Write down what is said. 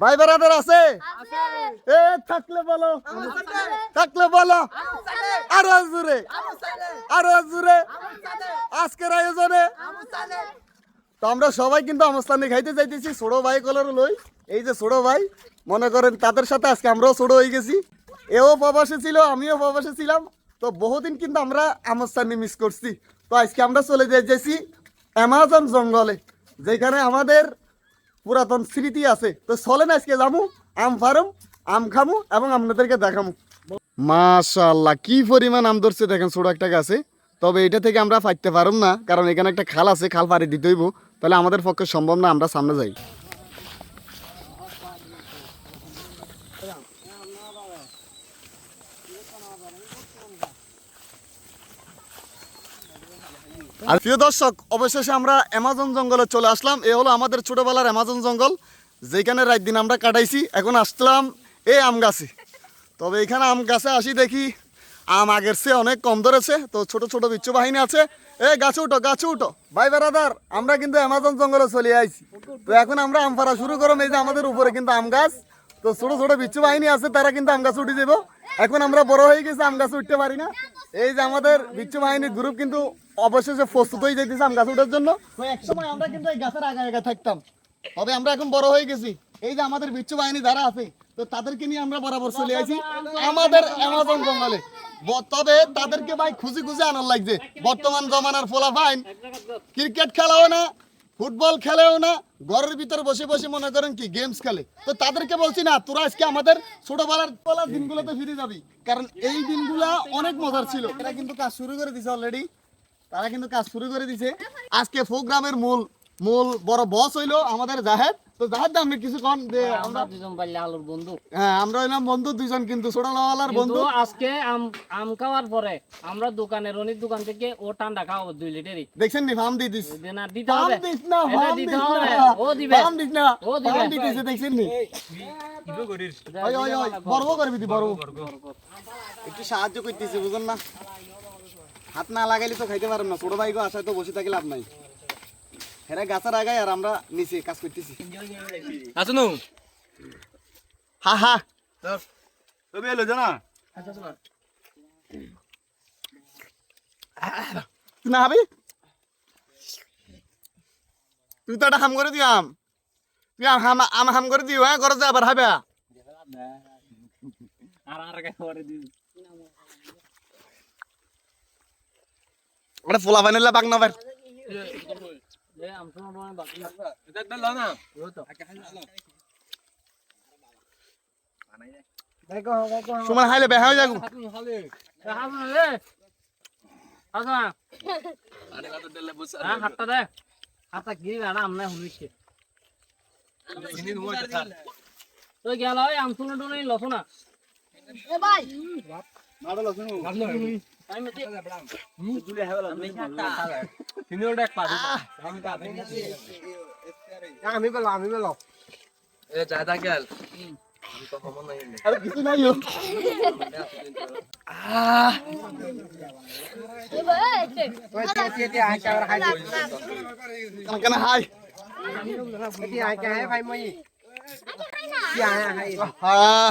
ভাই আছে এ থাকলে বলো থাকলে বলো আরও আরও আজকের আয়োজনে তো আমরা সবাই কিন্তু আমস্থানে খাইতে যাইতেছি ছোড়ো ভাই কলার লই এই যে ছোড়ো ভাই, মনে করেন তাদের সাথে আজকে আমরাও ছোড়ো হয়ে গেছি। এও প্রবাসে ছিল, আমিও প্রবাসে ছিলাম। তো বহুদিন কিন্তু আমরা আমস্থানে মিস করছি। তো আজকে আমরা চলে যাইতেছি অ্যামাজন জঙ্গলে, যেখানে আমাদের পুরাতন স্মৃতি আছে। তো চলেন আজকে যাব আম ফার্ম, আম খামু এবং আপনাদেরকে দেখামু। মাশাল্লাহ কি পরিমাণ আম ধরছে দেখেন ছোট একটা গাছে। তবে এটা থেকে আমরা ফাইতে পারব না, কারণ এখানে একটা খাল আছে, খাল পাড়ি দিতে হইব। তাহলে আমাদের পক্ষে সম্ভব না, আমরা সামনে যাই। আর প্রিয় দর্শক, অবশেষে আমরা অ্যামাজন জঙ্গলে চলে আসলাম। এ হলো আমাদের ছোটবেলার অ্যামাজন জঙ্গল যেখানে রাত দিন আমরা কাটাইছি। এখন আসলাম এই আম গাছে। তবে এখানে আম গাছে আসি দেখি, আম আগের চেয়ে অনেক কম ধরেছে। তো ছোট ছোট বিচ্ছু বাহিনী আছে। এ, গাছে উঠো গাছে উঠো। ভাই বেড়াদার আমরা কিন্তু অ্যামাজন জঙ্গলে চলে আইছি। তো এখন আমরা আম পাড়া শুরু করলাম এই যে আমাদের উপরে কিন্তু আম গাছ। তো ছোট ছোট বিচ্ছু বাহিনী আছে, তারা কিন্তু আম গাছ উঠে দেবো এখন আমরা বড় হয়ে গেছি, আম গাছে উঠতে পারি না। এই যে আমাদের বিচ্ছু বাহিনীর গ্রুপ কিন্তু অবশেষে প্রস্তুত হয়ে যেতেছে আম গাছ উঠার জন্য। তো একসময় আমরা কিন্তু এই গাছের আগে আগে থাকতাম। তবে আমরা এখন বড় হয়ে গেছি। এই যে আমাদের বিচ্ছু বাহিনী যারা আছে, তো তাদেরকে নিয়ে আমরা বরাবর চলে আসি। আমাদের অ্যামাজন জঙ্গলে। তবে তাদেরকে ভাই খুশি খুশি আনার লাগছে। বর্তমান জমানার ফোলা ফাইন ক্রিকেট খেলাও না ফুটবল খেলেও না, ঘরের ভিতরে বসে বসে মনে করেন কি গেমস খেলে। তো তাদেরকে বলছি না, তোরা আজকে আমাদের ছোটবেলার বেলার দিনগুলোতে ফিরে যাবি। কারণ এই দিনগুলা অনেক মজার ছিল। এরা কিন্তু কাজ শুরু করে দিছে অলরেডি তারা কিন্তু কাজ শুরু করে দিছে। আজকে প্রোগ্রামের মূল মূল বড় বস হইল আমাদের জাহেদ। তো জাহেদ আপনি কিছু কন যে আমরা দুজন পাইলে আলুর বন্ধু। হ্যাঁ আমরা হইলাম বন্ধু দুইজন কিন্তু ছোটবেলার বন্ধু। আজকে আম আম খাওয়ার পরে আমরা দোকানে রনির দোকান থেকে ও ঠান্ডা খাওয়াবো দুই লিটারই। দেখছেন নি ফার্ম দিয়ে দিস না দিতে ফার্ম হবে দিস না ফার্ম দিতে হবে না। ও দিবে। ফার্ম দিস না। ও দিবে। ফার্ম দিতেছে দেখছেন নি? ওই ওই ওই বড় করবি দি বড় একটু সাহায্য করতেছে বুঝুন না। হাত না লাগাইলে তো খাইতে পারেন না। ছোট ভাই গো আশায় তো বসে থাকি লাভ নাই। হেরা গাছের আগায় আর আমরা নিচে কাজ করতেছি। আসুনু। হা হা। তুমি এলো জানা? না হাবি তুই তো একটা হাম করে তুই আম হাম আম হাম করে দিও হ্যাঁ? ঘরে যা আবার হাবে আর আর করে দিবি? ওটা ফোলা ফাইনাল বাগ না পার এ আম শুনো মানে বাকি এটা বেলো না। সময় হাইলে বেহা হয়ে হাতটা দে। হাতটা কি বেড়া আমনে এটা তো গেল ওই আম শুনো টুনো লসো না আমি মেতে চিনি ওটা এক পাবি আমি বেলা আমি বেলা। এ চাটা গেল আরে কিছু নাই কেন হাই? হ্যাঁ